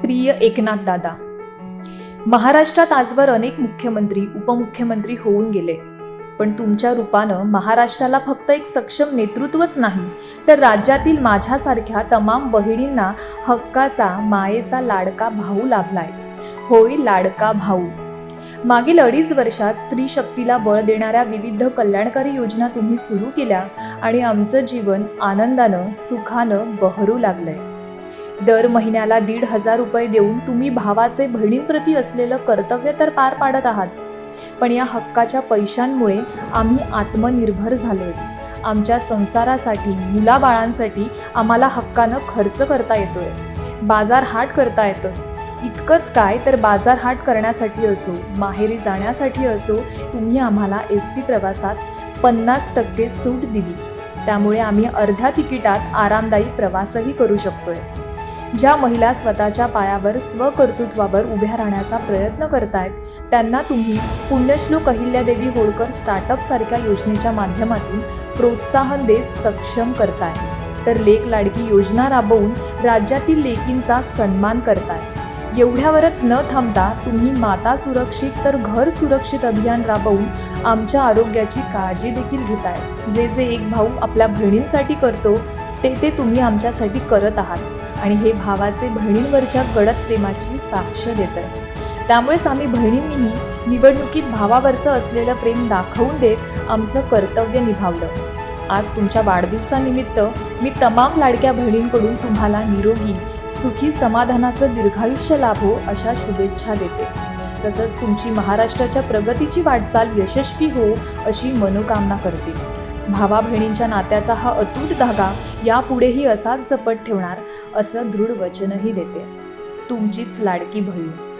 प्रिय एकनाथ दादा महाराष्ट्रात आजवर अनेक मुख्यमंत्री उपमुख्यमंत्री होऊन गेले. पण तुमच्या रूपानं महाराष्ट्राला फक्त एक सक्षम नेतृत्वच नाही तर राज्यातील माझ्यासारख्या तमाम बहिणींना हक्काचा मायेचा लाडका भाऊ लाभलाय. होय लाडका भाऊ. मागील अडीच वर्षात स्त्री शक्तीला बळ देणाऱ्या विविध कल्याणकारी योजना तुम्ही सुरू केल्या आणि आमचं जीवन आनंदानं सुखानं बहरू लागलंय. दर महिन्याला दीड हजार रुपये देऊन तुम्ही भावाचे बहिणींप्रती असलेलं कर्तव्य तर पार पाडत आहात. पण या हक्काच्या पैशांमुळे आम्ही आत्मनिर्भर झालो आमच्या संसारासाठी मुलाबाळांसाठी आम्हाला हक्कानं खर्च करता येतोय. बाजार हाट करता येतोय. इतकंच काय तर बाजार हाट करण्यासाठी असो माहेरी जाण्यासाठी असो तुम्ही आम्हाला एस टी प्रवासात पन्नास टक्के सूट दिली. त्यामुळे आम्ही अर्ध्या तिकिटात आरामदायी प्रवासही करू शकतोय. ज्या महिला स्वतःच्या पायावर स्वकर्तृत्वावर उभ्या राहण्याचा प्रयत्न करतायत त्यांना तुम्ही पुण्यश्लोक अहिल्यादेवी होळकर स्टार्टअपसारख्या योजनेच्या माध्यमातून प्रोत्साहन देत सक्षम करताय. तर लेक लाडकी योजना राबवून राज्यातील लेकींचा सन्मान करताय. एवढ्यावरच न थांबता तुम्ही माता सुरक्षित तर घर सुरक्षित अभियान राबवून आमच्या आरोग्याची काळजी देखील घेताय. जे जे एक भाऊ आपल्या बहिणींसाठी करतो ते ते तुम्ही आमच्यासाठी करत आहात. आणि हे भावाचे बहिणींवरच्या गडद प्रेमाची साक्ष देत आहे त्यामुळेच आम्ही बहिणींनीही निवडणुकीत भावावरचं असलेलं प्रेम दाखवून देत आमचं कर्तव्य निभावलं. आज तुमच्या वाढदिवसानिमित्त मी तमाम लाडक्या बहिणींकडून तुम्हाला निरोगी सुखी समाधानाचं दीर्घायुष्य लाभो अशा शुभेच्छा देते. तसंच तुमची महाराष्ट्राच्या प्रगतीची वाटचाल यशस्वी हो अशी मनोकामना करते. भावा बहिणींच्या नात्याचा हा अतूट धागा यापुढेही असाच जपत ठेवणार असं दृढ वचनही देते. तुमचीच लाडकी बहीण.